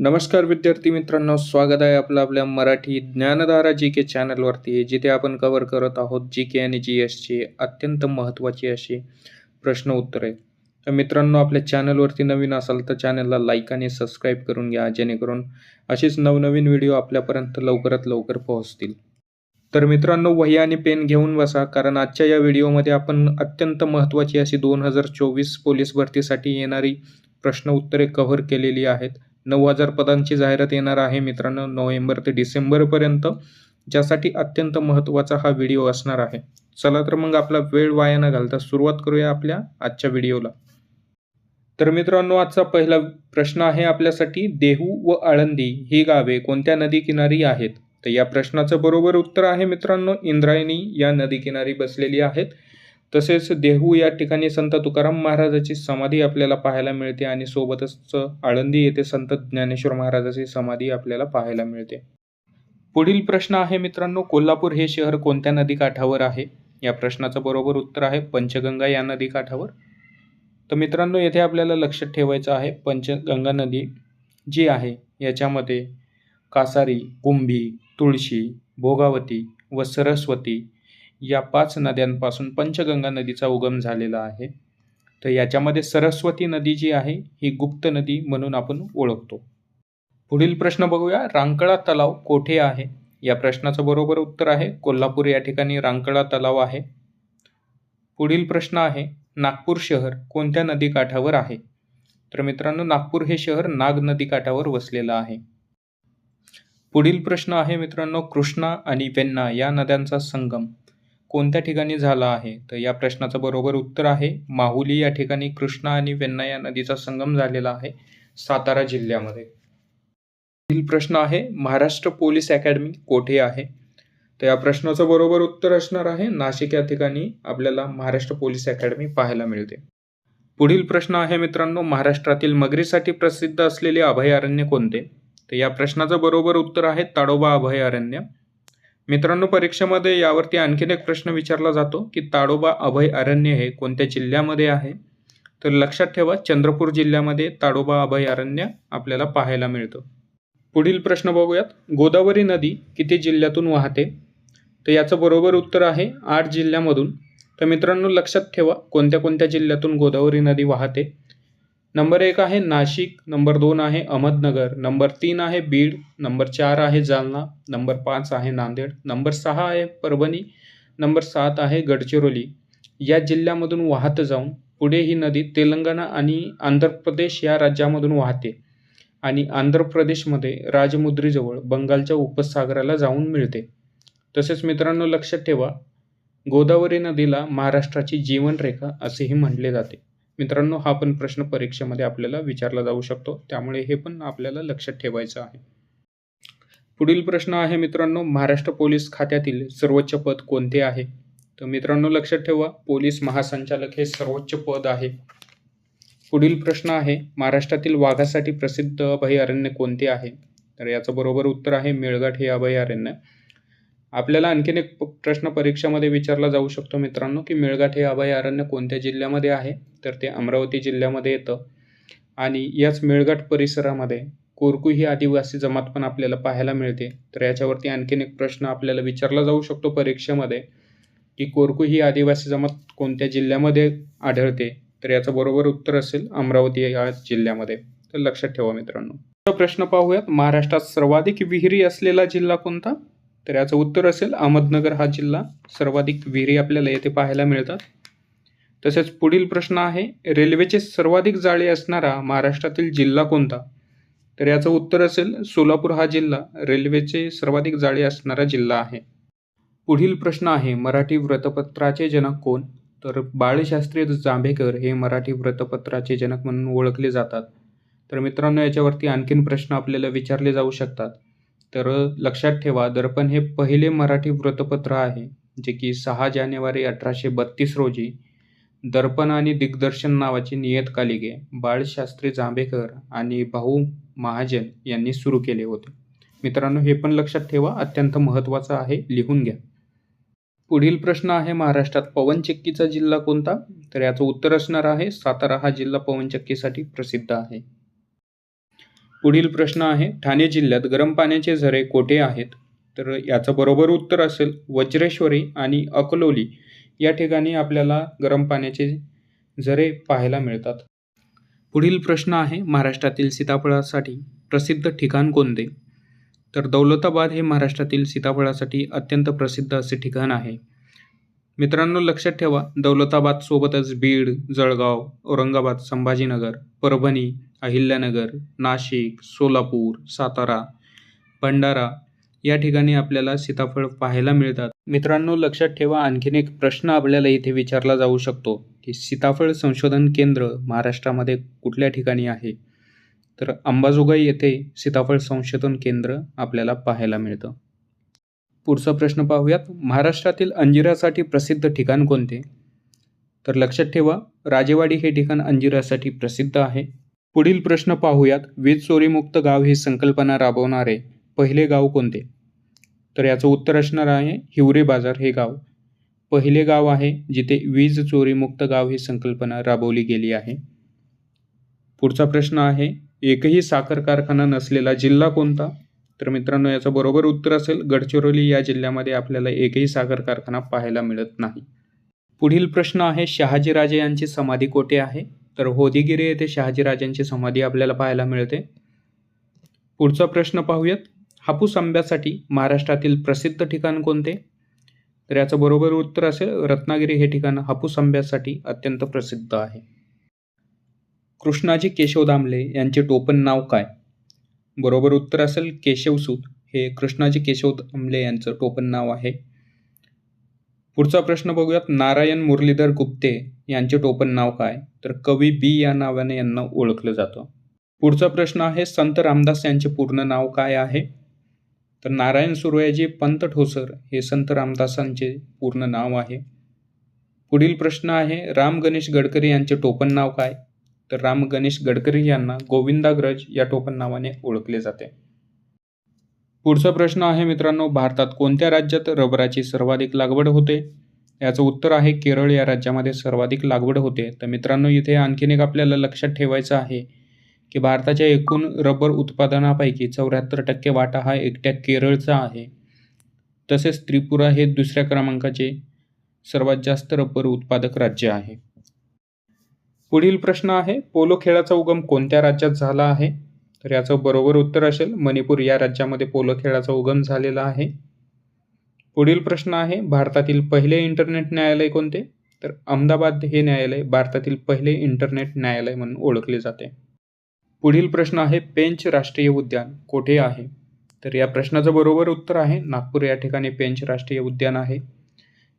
नमस्कार विद्यार्थी मित्रांनो स्वागत आहे आपलं आपल्या मराठी ज्ञानधारा जी के चॅनलवरती जिथे आपण कव्हर करत आहोत जी के आणि जी एसची अत्यंत महत्त्वाची अशी प्रश्न उत्तरे. तर मित्रांनो आपल्या चॅनलवरती नवीन असाल तर चॅनलला लाईक आणि सबस्क्राईब करून घ्या जेणेकरून असेच नवनवीन व्हिडिओ आपल्यापर्यंत लवकरात लवकर पोहोचतील. तर मित्रांनो वही आणि पेन घेऊन बसा कारण आजच्या या व्हिडिओमध्ये आपण अत्यंत महत्त्वाची अशी दोन हजार चोवीस पोलीस भरतीसाठी येणारी प्रश्न उत्तरे कव्हर केलेली आहेत. नऊ हजार पदांची जाहिरात येणार आहे मित्रांनो नोव्हेंबर ते डिसेंबरपर्यंत ज्यासाठी अत्यंत महत्त्वाचा हा व्हिडिओ असणार आहे. चला तर मग आपला वेळ वाया न घालता सुरुवात करूया आपल्या आजच्या व्हिडिओला. तर मित्रांनो आजचा पहिला प्रश्न आहे आपल्यासाठी देहू व आळंदी ही गावे कोणत्या नदीकिनारी आहेत? तर या प्रश्नाचं बरोबर उत्तर आहे मित्रांनो इंद्रायणी या नदीकिनारी बसलेली आहेत. तसेच देहू या ठिकाणी संत तुकाराम महाराजाची समाधी आपल्याला पाहायला मिळते आणि सोबतच आळंदी येथे संत ज्ञानेश्वर महाराजाची समाधी आपल्याला पाहायला मिळते. पुढील प्रश्न आहे मित्रांनो कोल्हापूर हे शहर कोणत्या नदीकाठावर आहे? या प्रश्नाचं बरोबर उत्तर आहे पंचगंगा या नदीकाठावर तर मित्रांनो येथे आपल्याला लक्षात ठेवायचं आहे पंचगंगा नदी जी आहे याच्यामध्ये कासारी कुंभी तुळशी भोगावती व सरस्वती या पाच नद्यांपासून पंचगंगा नदीचा उगम झालेला आहे. तर याच्यामध्ये सरस्वती नदी जी आहे ही गुप्त नदी म्हणून आपण ओळखतो. पुढील प्रश्न बघूया रांकळा तलाव कोठे आहे? या प्रश्नाचं बरोबर उत्तर आहे कोल्हापूर या ठिकाणी रांकळा तलाव आहे. पुढील प्रश्न आहे नागपूर शहर कोणत्या नदीकाठावर आहे? तर मित्रांनो नागपूर हे शहर नाग नदीकाठावर वसलेलं आहे. पुढील प्रश्न आहे मित्रांनो कृष्णा आणि वेन्ना या नद्यांचा संगम. कोणत्या ठिकाणी झाला आहे? तर या प्रश्नाचं बरोबर उत्तर आहे माहुली या ठिकाणी कृष्णा आणि वेन्ना या नदीचा संगम झालेला आहे सातारा जिल्ह्यामध्ये. पुढील प्रश्न आहे महाराष्ट्र पोलीस अकॅडमी कोठे आहे? तर या प्रश्नाचं बरोबर उत्तर असणार आहे नाशिक या ठिकाणी आपल्याला महाराष्ट्र पोलीस अकॅडमी पाहायला मिळते. पुढील प्रश्न आहे मित्रांनो महाराष्ट्रातील मगरीसाठी प्रसिद्ध असलेले अभयारण्य कोणते? तर या प्रश्नाचं बरोबर उत्तर आहे ताडोबा अभयारण्य. मित्रांनो परीक्षेमध्ये यावरती आणखीन एक प्रश्न विचारला जातो की ताडोबा अभय अरण्य हे कोणत्या जिल्ह्यामध्ये आहे? तर लक्षात ठेवा चंद्रपूर जिल्ह्यामध्ये ताडोबा अभयारण्य आपल्याला पाहायला मिळतं. पुढील प्रश्न बघूयात. गोदावरी नदी किती जिल्ह्यातून वाहते? तर याचं बरोबर उत्तर आहे आठ जिल्ह्यामधून. तर मित्रांनो लक्षात ठेवा कोणत्या कोणत्या जिल्ह्यातून गोदावरी नदी वाहते? नंबर एक आहे नाशिक नंबर दोन आहे अहमदनगर नंबर तीन आहे बीड नंबर चार आहे जालना नंबर पाच आहे नांदेड नंबर सहा आहे परभणी नंबर सात आहे गडचिरोली. या जिल्ह्यामधून वाहत जाऊन पुढे ही नदी तेलंगणा आणि आंध्र प्रदेश या राज्यामधून वाहते आणि आंध्र प्रदेशमध्ये राजमुद्रीजवळ बंगालच्या उपसागराला जाऊन मिळते. तसेच मित्रांनो लक्षात ठेवा गोदावरी नदीला महाराष्ट्राची जीवनरेखा असेही म्हटले जाते. मित्रांनो हा पण प्रश्न परीक्षेमध्ये आपल्याला विचारला जाऊ शकतो. त्यामुळे हे पण आपल्याला लक्षात ठेवायचं आहे. पुढील प्रश्न आहे मित्रांनो महाराष्ट्र पोलीस खात्यातील सर्वोच्च पद कोणते आहे? तर मित्रांनो लक्षात ठेवा पोलीस महासंचालक हे सर्वोच्च पद आहे. पुढील प्रश्न आहे महाराष्ट्रातील वाघासाठी प्रसिद्ध अभयारण्य कोणते आहे? तर याचं बरोबर उत्तर आहे मेळघाट हे अभयारण्य. आपल्याला आणखीन एक प्रश्न परीक्षेमध्ये विचारला जाऊ शकतो मित्रांनो की मेळघाट हे अभयारण्य कोणत्या जिल्ह्यामध्ये आहे? तर ते अमरावती जिल्ह्यामध्ये येतं. आणि याच मेळघाट परिसरामध्ये कोरकू ही आदिवासी जमात पण आपल्याला पाहायला मिळते. तर याच्यावरती आणखीन एक प्रश्न आपल्याला विचारला जाऊ शकतो परीक्षेमध्ये की कोरकू ही आदिवासी जमात कोणत्या जिल्ह्यामध्ये आढळते? तर याचं बरोबर उत्तर असेल अमरावती या जिल्ह्यामध्ये. तर लक्षात ठेवा मित्रांनो. प्रश्न पाहूयात महाराष्ट्रात सर्वाधिक विहिरी असलेला जिल्हा कोणता? तर याचं उत्तर असेल अहमदनगर हा जिल्हा. सर्वाधिक विहिरी आपल्याला येथे पाहायला मिळतात. तसेच पुढील प्रश्न आहे रेल्वेचे सर्वाधिक जाळे असणारा महाराष्ट्रातील जिल्हा कोणता? तर याचं उत्तर असेल सोलापूर हा जिल्हा. रेल्वेचे सर्वाधिक जाळे असणारा जिल्हा आहे. पुढील प्रश्न आहे मराठी वृत्तपत्राचे जनक कोण? तर बाळशास्त्री जांभेकर हे मराठी वृत्तपत्राचे जनक म्हणून ओळखले जातात. तर मित्रांनो याच्यावरती आणखीन प्रश्न आपल्याला विचारले जाऊ शकतात. तर लक्षात ठेवा दर्पण हे पहिले मराठी वृत्तपत्र आहे जे की सहा जानेवारी अठराशे बत्तीस रोजी दर्पण आणि दिग्दर्शन नावाची नियतकालिके बाळशास्त्री जांभेकर आणि भाऊ महाजन यांनी सुरू केले होते. मित्रांनो हे पण लक्षात ठेवा अत्यंत महत्त्वाचं आहे लिहून घ्या. पुढील प्रश्न आहे महाराष्ट्रात पवनचक्कीचा जिल्हा कोणता? तर याचं उत्तर असणार आहे सातारा हा जिल्हा पवनचक्कीसाठी प्रसिद्ध आहे. पुढील प्रश्न आहे ठाणे जिल्ह्यात गरम पाण्याचे झरे कोठे आहेत? तर याचं बरोबर उत्तर असेल वज्रेश्वरी आणि अकलोली. या ठिकाणी आपल्याला गरम पाण्याचे झरे पाहायला मिळतात. पुढील प्रश्न आहे महाराष्ट्रातील सीताफळासाठी प्रसिद्ध ठिकाण कोणते? तर दौलताबाद हे महाराष्ट्रातील सीताफळासाठी अत्यंत प्रसिद्ध असे ठिकाण आहे. मित्रांनो लक्षात ठेवा दौलताबादसोबतच बीड जळगाव औरंगाबाद संभाजीनगर परभणी अहिल्यानगर नाशिक सोलापूर सातारा भंडारा या ठिकाणी आपल्याला सीताफळ पाहायला मिळतात. मित्रांनो लक्षात ठेवा आणखीन एक प्रश्न आपल्याला इथे विचारला जाऊ शकतो की सीताफळ संशोधन केंद्र महाराष्ट्रामध्ये कुठल्या ठिकाणी आहे? तर अंबाजोगाई येथे सीताफळ संशोधन केंद्र आपल्याला पाहायला मिळतं. पुढचा प्रश्न पाहूयात. महाराष्ट्रातील अंजिरासाठी प्रसिद्ध ठिकाण कोणते? तर लक्षात ठेवा राजेवाडी हे ठिकाण अंजिरासाठी प्रसिद्ध आहे. पुढील प्रश्न पाहूयात. वीज चोरीमुक्त गाव ही संकल्पना राबवणारे पहिले गाव कोणते? तर याचं उत्तर असणार आहे हिवरे बाजार हे गाव. पहिले गाव आहे जिथे वीज चोरीमुक्त गाव ही संकल्पना राबवली गेली आहे. पुढचा प्रश्न आहे एकही साखर कारखाना नसलेला जिल्हा कोणता? तर मित्रांनो याचं बरोबर उत्तर असेल गडचिरोली या जिल्ह्यामध्ये आपल्याला एकही साखर कारखाना पाहायला मिळत नाही. पुढील प्रश्न आहे शहाजीराजे यांची समाधी कोठे आहे? तर होदिगिरी येथे शहाजीराजांची समाधी आपल्याला पाहायला मिळते. पुढचा प्रश्न पाहूयात. हापूस आंब्यासाठी महाराष्ट्रातील प्रसिद्ध ठिकाण कोणते? तर याचं बरोबर उत्तर असेल रत्नागिरी. हे ठिकाण हापूस आंब्यासाठी अत्यंत प्रसिद्ध आहे. कृष्णाजी केशव दामले यांचे टोपण नाव काय? बरोबर उत्तर असेल केशवसूत. हे कृष्णाजी केशव दामले यांचं टोपण नाव आहे. पुढचा प्रश्न बघूयात. नारायण मुरलीधर गुप्ते यांचे टोपण नाव काय? तर कवी बी या नावाने यांना ओळखलं जातं. पुढचा प्रश्न आहे संत रामदास यांचे पूर्ण नाव काय आहे? तर नारायण सुर्याजी पंत ठोसर हे संत रामदासांचे पूर्ण नाव आहे. पुढील प्रश्न आहे राम गणेश गडकरी यांचे टोपण नाव काय? तर राम गणेश गडकरी यांना गोविंदाग्रज या टोपण नावाने ओळखले जाते. पुढचा प्रश्न आहे मित्रांनो भारतात कोणत्या राज्यात रबराची सर्वाधिक लागवड होते? याचं उत्तर आहे केरळ या राज्यामध्ये सर्वाधिक लागवड होते. तर मित्रांनो इथे आणखीन एक आपल्याला लक्षात ठेवायचं आहे की भारताच्या एकूण रबर उत्पादनापैकी चौऱ्याहत्तर टक्के वाटा हा एकट्या केरळचा आहे. तसेच त्रिपुरा हे दुसऱ्या क्रमांकाचे सर्वात जास्त रबर उत्पादक राज्य आहे. पुढील प्रश्न आहे पोलो खेळाचा उगम कोणत्या राज्यात झाला आहे? तर याचं बरोबर उत्तर असेल मणिपूर या राज्यामध्ये पोलो खेळाचा उगम झालेला आहे. पुढील प्रश्न आहे भारतातील पहिले इंटरनेट न्यायालय कोणते? तर अहमदाबाद हे न्यायालय भारतातील पहिले इंटरनेट न्यायालय म्हणून ओळखले जाते. पुढील प्रश्न आहे पेंच राष्ट्रीय उद्यान कोठे आहे? तर या प्रश्नाचं बरोबर उत्तर आहे नागपूर या ठिकाणी पेंच राष्ट्रीय उद्यान आहे.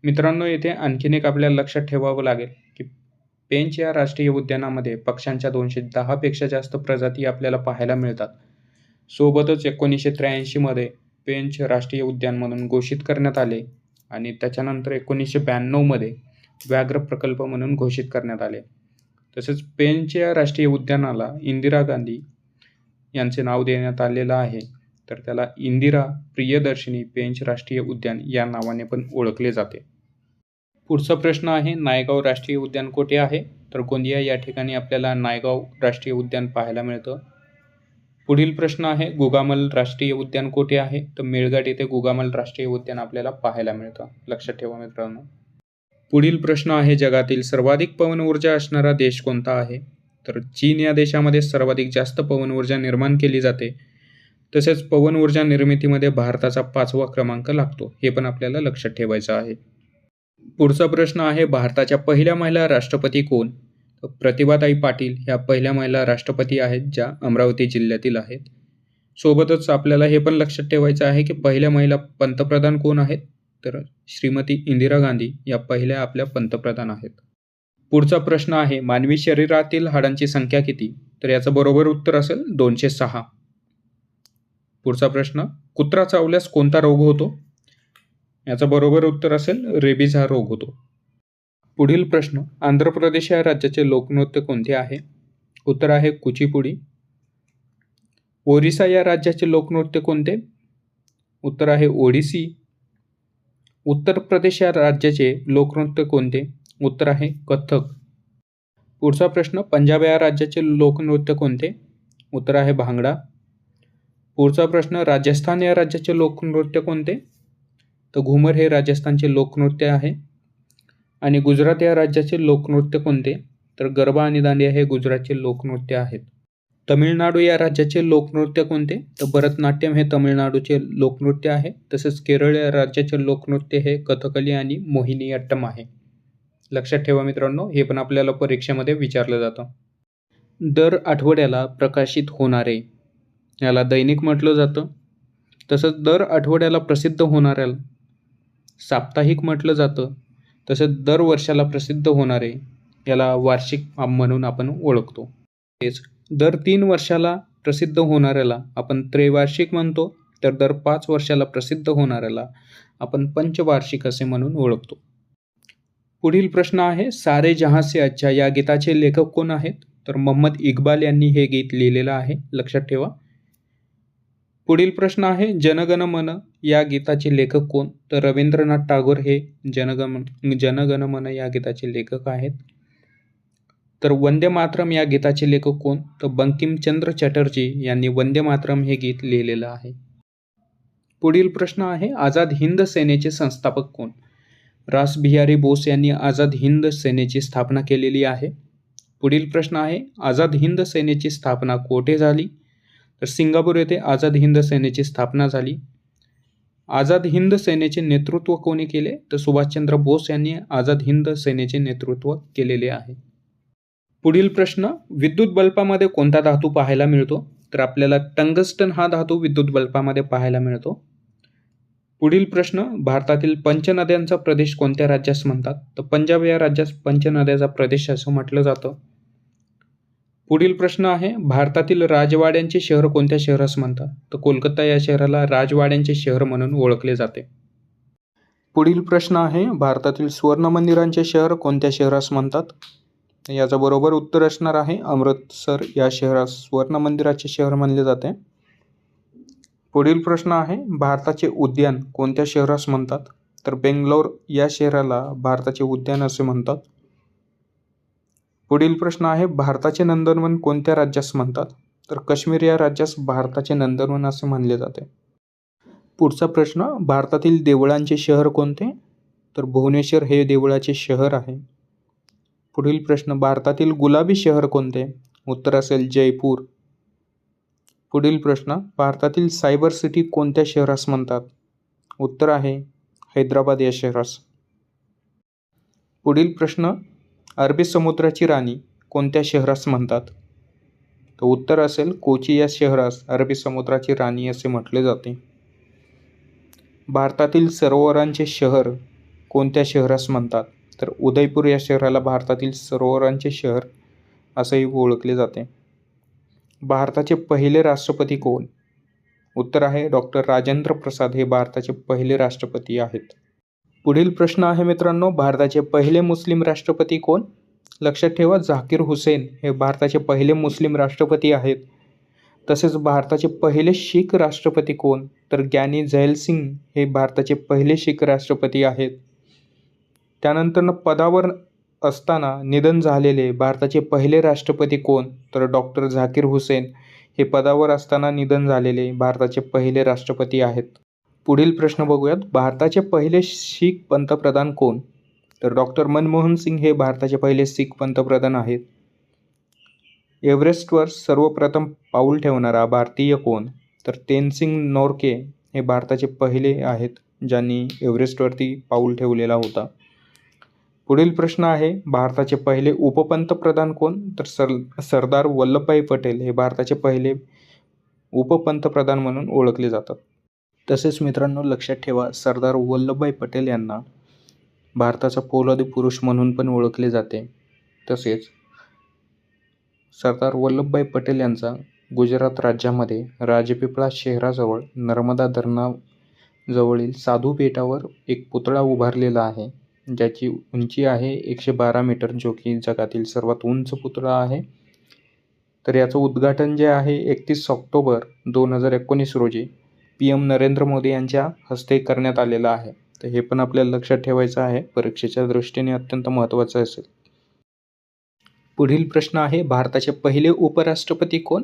मित्रांनो येथे आणखीन एक आपल्याला लक्षात ठेवावं लागेल. पेंच या राष्ट्रीय उद्यानामध्ये पक्ष्यांच्या दोनशे दहापेक्षा जास्त प्रजाती आपल्याला पाहायला मिळतात. सोबतच एकोणीसशे त्र्याऐंशीमध्ये पेंच राष्ट्रीय उद्यान म्हणून घोषित करण्यात आले आणि त्याच्यानंतर एकोणीसशे ब्याण्णवमध्ये व्याघ्र प्रकल्प म्हणून घोषित करण्यात आले. तसेच पेंच या राष्ट्रीय उद्यानाला इंदिरा गांधी यांचे नाव देण्यात आलेलं आहे. तर त्याला इंदिरा प्रियदर्शिनी पेंच राष्ट्रीय उद्यान या नावाने पण ओळखले जाते. पुढचा प्रश्न आहे नायगाव राष्ट्रीय उद्यान कोठे आहे? तर गोंदिया या ठिकाणी आपल्याला नायगाव राष्ट्रीय उद्यान पाहायला मिळतं. पुढील प्रश्न आहे गुगामल राष्ट्रीय उद्यान कोठे आहे? तर मेळघाट येथे गुगामल राष्ट्रीय उद्यान आपल्याला पाहायला मिळतं. लक्षात ठेवा मित्रांनो. पुढील प्रश्न आहे जगातील सर्वाधिक पवन ऊर्जा असणारा देश कोणता आहे? तर चीन या देशामध्ये सर्वाधिक जास्त पवन ऊर्जा निर्माण केली जाते. तसेच पवन ऊर्जा निर्मितीमध्ये भारताचा पाचवा क्रमांक लागतो. हे पण आपल्याला लक्षात ठेवायचं आहे. पुढचा प्रश्न आहे भारताच्या पहिल्या महिला राष्ट्रपती कोण? प्रतिभाताई पाटील ह्या पहिल्या महिला राष्ट्रपती आहेत ज्या अमरावती जिल्ह्यातील आहेत. सोबतच आपल्याला हे पण लक्षात ठेवायचं आहे की पहिल्या महिला पंतप्रधान कोण आहेत? तर श्रीमती इंदिरा गांधी या पहिल्या आपल्या पंतप्रधान आहेत. पुढचा प्रश्न आहे मानवी शरीरातील हाडांची संख्या किती? तर याचं बरोबर उत्तर असेल दोनशे सहा. पुढचा प्रश्न कुत्रा चावल्यास कोणता रोग होतो? याचं बरोबर उत्तर असेल रेबीज हा रोग होतो पुढील प्रश्न आंध्र प्रदेश या राज्याचे लोकनृत्य कोणते आहे? उत्तर आहे कुचीपुडी. ओरिसा या राज्याचे लोकनृत्य कोणते? उत्तर आहे ओडिसी. उत्तर प्रदेश या राज्याचे लोकनृत्य कोणते? उत्तर आहे कथ्थक. पुढचा प्रश्न पंजाब या राज्याचे लोकनृत्य कोणते? उत्तर आहे भांगडा. पुढचा प्रश्न राजस्थान या राज्याचे लोकनृत्य कोणते? तर घुमर हे राजस्थानचे लोकनृत्य आहे. आणि गुजरात या राज्याचे लोकनृत्य कोणते? तर गरबा आणि दांडिया हे गुजरातचे लोकनृत्य आहेत. तमिळनाडू या राज्याचे लोकनृत्य कोणते? तर भरतनाट्यम हे तमिळनाडूचे लोकनृत्य आहे. तसेच केरळ या राज्याचे लोकनृत्य हे कथकली आणि मोहिनीअट्टम आहे. लक्षात ठेवा मित्रांनो हे पण आपल्याला परीक्षेमध्ये विचारलं जातं. दर आठवड्याला प्रकाशित होणारे याला दैनिक म्हटलं जातं. तसंच दर आठवड्याला प्रसिद्ध होणाऱ्याला साप्ताहिक म्हटलं जातं. तसंच दर वर्षाला प्रसिद्ध होणारे याला वार्षिक म्हणून आपण ओळखतो. तेच दर तीन वर्षाला प्रसिद्ध होणाऱ्याला आपण त्रैवार्षिक म्हणतो तर दर पाच वर्षाला प्रसिद्ध होणाऱ्याला आपण पंचवार्षिक असे म्हणून ओळखतो. पुढील प्रश्न आहे सारे जहां से अच्छा या गीताचे लेखक कोण आहेत? तर मोहम्मद इक्बाल यांनी हे गीत लिहिलेलं आहे. लक्षात ठेवा. पुढील प्रश्न आहे जनगण मन. या गीताचे लेखक कोण? तर रवींद्रनाथ टागोर हे जनगमन जनगण मन या गीताचे लेखक आहेत. तर वंदे मातरम या गीताचे लेखक कोण? तर बंकिमचंद्र चटर्जी यांनी वंदे मातरम हे गीत लिहिलेलं आहे. पुढील प्रश्न आहे आझाद हिंद सेनेचे संस्थापक कोण? रास बिहारी बोस यांनी आझाद हिंद सेनेची स्थापना केलेली आहे. पुढील प्रश्न आहे आझाद हिंद सेनेची स्थापना कोठे झाली? तर सिंगापूर येथे आझाद हिंद सेनेची स्थापना झाली. आझाद हिंद सेनेचे नेतृत्व कोणी केले? तर सुभाषचंद्र बोस यांनी आझाद हिंद सेनेचे नेतृत्व केलेले आहे. पुढील प्रश्न विद्युत बल्बामध्ये कोणता धातू पाहायला मिळतो? तर आपल्याला टंगस्टन हा धातू विद्युत बल्बामध्ये पाहायला मिळतो. पुढील प्रश्न भारतातील पंचनद्यांचा प्रदेश कोणत्या राज्यास म्हणतात? तर पंजाब या राज्यास पंचनद्याचा प्रदेश असं म्हटलं जातं. पुढील प्रश्न आहे भारतातील राजवाड्यांचे शहर कोणत्या शहरास म्हणतात? तर कोलकाता या शहराला राजवाड्यांचे शहर म्हणून ओळखले जाते. पुढील प्रश्न आहे भारतातील सुवर्ण मंदिरांचे शहर कोणत्या शहरास म्हणतात? याचं बरोबर उत्तर असणार आहे अमृतसर या शहरास सुवर्ण मंदिराचे शहर मानले जाते. पुढील प्रश्न आहे भारताचे उद्यान कोणत्या शहरास म्हणतात? तर बेंगलोर या शहराला भारताचे उद्यान असे म्हणतात. पुढील प्रश्न आहे भारताचे नंदनवन कोणत्या राज्यास म्हणतात? तर काश्मीर या राज्यास भारताचे नंदनवन असे म्हणले जाते. पुढचा प्रश्न भारतातील देवळांचे शहर कोणते? तर भुवनेश्वर हे देवळाचे शहर आहे. पुढील प्रश्न भारतातील गुलाबी शहर कोणते? उत्तर असेल जयपूर. पुढील प्रश्न भारतातील सायबर सिटी कोणत्या शहरास म्हणतात? उत्तर आहे हैदराबाद या शहरास. पुढील प्रश्न अरबी समुद्राची राणी कोणत्या शहरास म्हणतात? तर उत्तर असेल कोची या शहरास अरबी समुद्राची राणी असे म्हटले जाते. भारतातील सरोवरांचे शहर कोणत्या शहरास म्हणतात? तर उदयपूर या शहराला भारतातील सरोवरांचे शहर असंही ओळखले जाते. भारताचे पहिले राष्ट्रपती कोण? उत्तर आहे डॉक्टर राजेंद्र प्रसाद हे भारताचे पहिले राष्ट्रपती आहेत. पुढील प्रश्न आहे मित्रांनो भारताचे पहिले मुस्लिम राष्ट्रपती कोण? लक्षात ठेवा झाकीर हुसेन हे भारताचे पहिले मुस्लिम राष्ट्रपती आहेत. तसेच भारताचे पहिले शीख राष्ट्रपती कोण? तर ज्ञानी झैल सिंग हे भारताचे पहिले शीख राष्ट्रपती आहेत. त्यानंतर पदावर असताना निधन झालेले भारताचे पहिले राष्ट्रपती कोण? तर डॉक्टर झाकीर हुसेन हे पदावर असताना निधन झालेले भारताचे पहिले राष्ट्रपती आहेत. पुढील प्रश्न बघूयात. भारताचे पहिले शीख पंतप्रधान कोण? तर डॉक्टर मनमोहन सिंग हे भारताचे पहिले शीख पंतप्रधान आहेत. एव्हरेस्टवर सर्वप्रथम पाऊल ठेवणारा भारतीय कोण? तर तेनसिंग नोरके हे भारताचे पहिले आहेत ज्यांनी एव्हरेस्टवरती पाऊल ठेवलेला होता. पुढील प्रश्न आहे भारताचे पहिले उपपंतप्रधान कोण? तर सर सरदार वल्लभभाई पटेल हे भारताचे पहिले उपपंतप्रधान म्हणून ओळखले जातात. तसेच मित्रांनो लक्षात ठेवा सरदार वल्लभभाई पटेल यांना भारताचा पोलादी पुरुष म्हणून पण ओळखले जाते. तसेच सरदार वल्लभभाई पटेल यांचा गुजरात राज्यामध्ये राजपिपळा शहराजवळ नर्मदा धरणाजवळील साधू बेटावर एक पुतळा उभारलेला आहे ज्याची उंची आहे एकशे बारा मीटर जो की जगातील सर्वात उंच पुतळा आहे. तर याचं उद्घाटन जे आहे एकतीस ऑक्टोबर दोन हजार एकोणीस रोजी पी एम नरेंद्र मोदी यांच्या हस्ते करण्यात आलेलं आहे. तर हे पण आपल्याला लक्षात ठेवायचं आहे. परीक्षेच्या दृष्टीने अत्यंत महत्त्वाचं असेल. पुढील प्रश्न आहे भारताचे पहिले उपराष्ट्रपती कोण?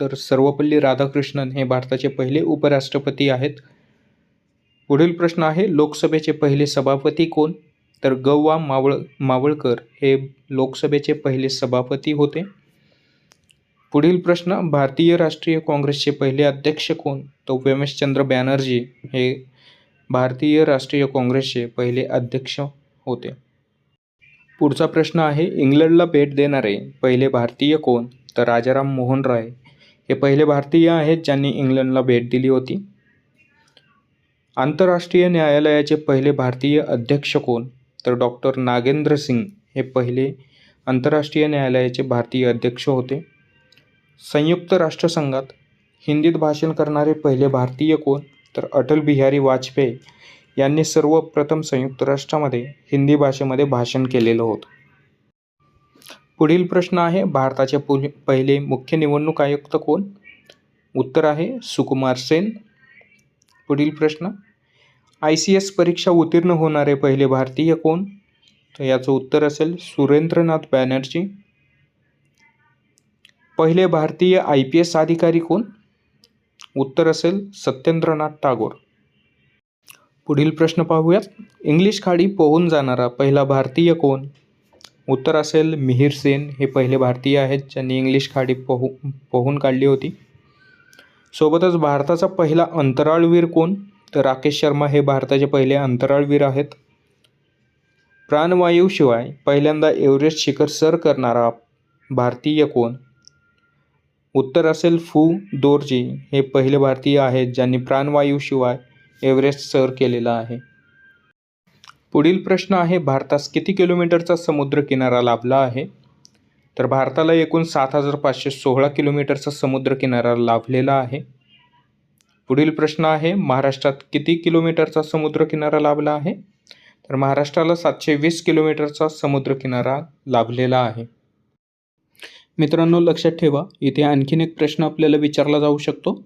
तर सर्वपल्ली राधाकृष्णन हे भारताचे पहिले उपराष्ट्रपती आहेत. पुढील प्रश्न आहे लोकसभेचे पहिले सभापती कोण? तर गव्वा मावळ मावळकर हे लोकसभेचे पहिले सभापती होते. पुढील प्रश्न भारतीय राष्ट्रीय काँग्रेसचे पहिले अध्यक्ष कोण? तो व्यमेशचंद्र बॅनर्जी हे भारतीय राष्ट्रीय काँग्रेसचे पहिले अध्यक्ष होते. पुढचा प्रश्न आहे इंग्लंडला भेट देणारे पहिले भारतीय कोण? तर राजाराम मोहन राय हे पहिले भारतीय आहेत ज्यांनी इंग्लंडला भेट दिली होती. आंतरराष्ट्रीय न्यायालयाचे पहिले भारतीय अध्यक्ष कोण? तर डॉक्टर नागेंद्र सिंग हे पहिले आंतरराष्ट्रीय न्यायालयाचे भारतीय अध्यक्ष होते. संयुक्त राष्ट्रसंघात हिंदीत भाषण करणारे पहिले भारतीय कोण तर अटल बिहारी वाजपेयी यांनी सर्वप्रथम संयुक्त राष्ट्रामध्ये हिंदी भाषेमध्ये भाषण केलेलं होतं. पुढील प्रश्न आहे भारताचे पु पहिले मुख्य निवडणूक आयुक्त कोण? उत्तर आहे सुकुमार सेन. पुढील प्रश्न आय सी एस परीक्षा उत्तीर्ण होणारे पहिले भारतीय कोण? तर याचं उत्तर असेल सुरेंद्रनाथ बॅनर्जी. पहिले भारतीय आय पी एस अधिकारी कोण? उत्तर असेल सत्येंद्रनाथ टागोर. पुढील प्रश्न पाहूयात. इंग्लिश खाडी पोहून जाणारा पहिला भारतीय कोण? उत्तर असेल मिहिर सेन. हे पहिले भारतीय आहेत ज्यांनी इंग्लिश खाडी पोहू पोहून काढली होती. सोबतच भारताचा पहिला अंतराळवीर कोण? तर राकेश शर्मा हे भारताचे पहिले अंतराळवीर आहेत. प्राणवायूशिवाय पहिल्यांदा एव्हरेस्ट शिखर सर करणारा भारतीय कोण? उत्तर असेल फू दोरजी हे पहिले भारतीय आहेत ज्यांनी प्राणवायूशिवाय एव्हरेस्ट सर केलेला आहे. पुढील प्रश्न आहे भारतास किती किलोमीटरचा समुद्रकिनारा लाभला आहे? तर भारताला एकूण सात हजार पाचशे सोळा किलोमीटरचा समुद्रकिनारा लाभलेला आहे. पुढील प्रश्न आहे महाराष्ट्रात किती किलोमीटरचा समुद्रकिनारा लाभला आहे? तर महाराष्ट्राला सातशे वीस किलोमीटरचा समुद्रकिनारा लाभलेला आहे. मित्रांनो लक्षात ठेवा इथे आणखीन एक प्रश्न आपल्याला विचारला जाऊ शकतो.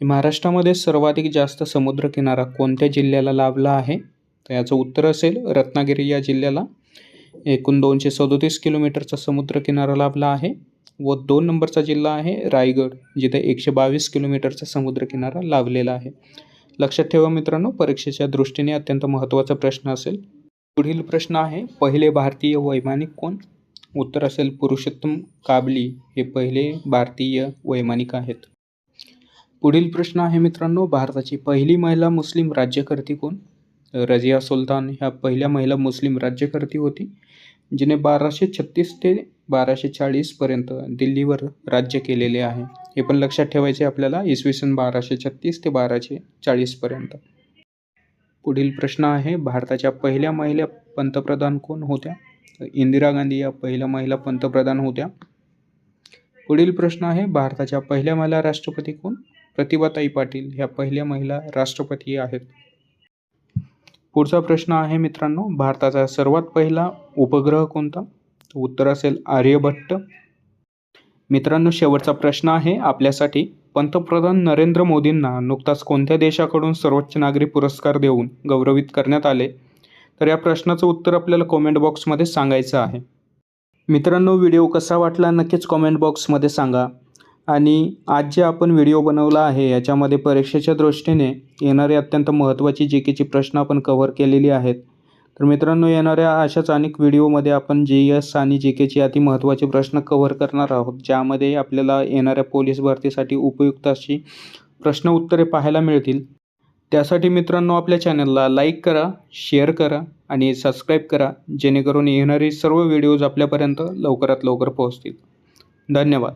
महाराष्ट्रामध्ये सर्वाधिक जास्त समुद्रकिनारा कोणत्या जिल्ह्याला लाभला आहे? तर याचं उत्तर असेल रत्नागिरी या जिल्ह्याला. एकूण दोनशे सदोतीस किलोमीटरचा समुद्रकिनारा लाभला आहे व दोन नंबरचा जिल्हा आहे रायगड जिथे एकशे बावीस किलोमीटरचा समुद्रकिनारा लाभलेला आहे. लक्षात ठेवा मित्रांनो परीक्षेच्या दृष्टीने अत्यंत महत्त्वाचा प्रश्न असेल. पुढील प्रश्न आहे पहिले भारतीय वैमानिक कोण? उत्तर असेल पुरुषोत्तम काबली हे पहिले भारतीय वैमानिक आहेत. पुढील प्रश्न आहे मित्रांनो भारताची पहिली महिला मुस्लिम राज्यकर्ती कोण? रजिया सुलतान ह्या पहिल्या महिला मुस्लिम राज्यकर्ती होती जिने बाराशे छत्तीस ते बाराशे चाळीसपर्यंत दिल्लीवर राज्य केलेले आहे. हे पण लक्षात ठेवायचे आपल्याला इसवी सन बाराशे छत्तीस ते बाराशे चाळीसपर्यंत पुढील प्रश्न आहे भारताच्या पहिल्या महिला पंतप्रधान कोण होत्या? इंदिरा गांधी या पहिल्या महिला पंतप्रधान होत्या. पुढील प्रश्न आहे भारताच्या पहिल्या महिला राष्ट्रपती कोण? प्रतिभाताई पाटील ह्या पहिल्या महिला राष्ट्रपती आहेत. पुढचा प्रश्न आहे मित्रांनो भारताचा सर्वात पहिला उपग्रह कोणता? उत्तर असेल आर्यभट्ट. मित्रांनो शेवटचा प्रश्न आहे आपल्यासाठी. पंतप्रधान नरेंद्र मोदींना नुकताच कोणत्या देशाकडून सर्वोच्च नागरी पुरस्कार देऊन गौरवित करण्यात आले? तर या प्रश्नाचं उत्तर आपल्याला कॉमेंट बॉक्समध्ये सांगायचं आहे. मित्रांनो व्हिडिओ कसा वाटला नक्कीच कॉमेंट बॉक्समध्ये सांगा. आणि आज जे आपण व्हिडिओ बनवला आहे याच्यामध्ये परीक्षेच्या दृष्टीने येणारे अत्यंत महत्त्वाची जी केची प्रश्न आपण कव्हर केलेली आहेत. तर मित्रांनो येणाऱ्या अशाच अनेक व्हिडिओमध्ये आपण जी एस आणि जी केची अति महत्त्वाचे प्रश्न कव्हर करणार आहोत ज्यामध्ये आपल्याला येणाऱ्या पोलीस भरतीसाठी उपयुक्त अशी प्रश्न उत्तरे पाहायला मिळतील. त्यासाठी मित्रांनो आपल्या चॅनलला लाईक करा शेअर करा आणि सबस्क्राईब करा जेणेकरून येणारी सर्व व्हिडिओज आपल्यापर्यंत लवकरात लवकर पोहोचतील. धन्यवाद.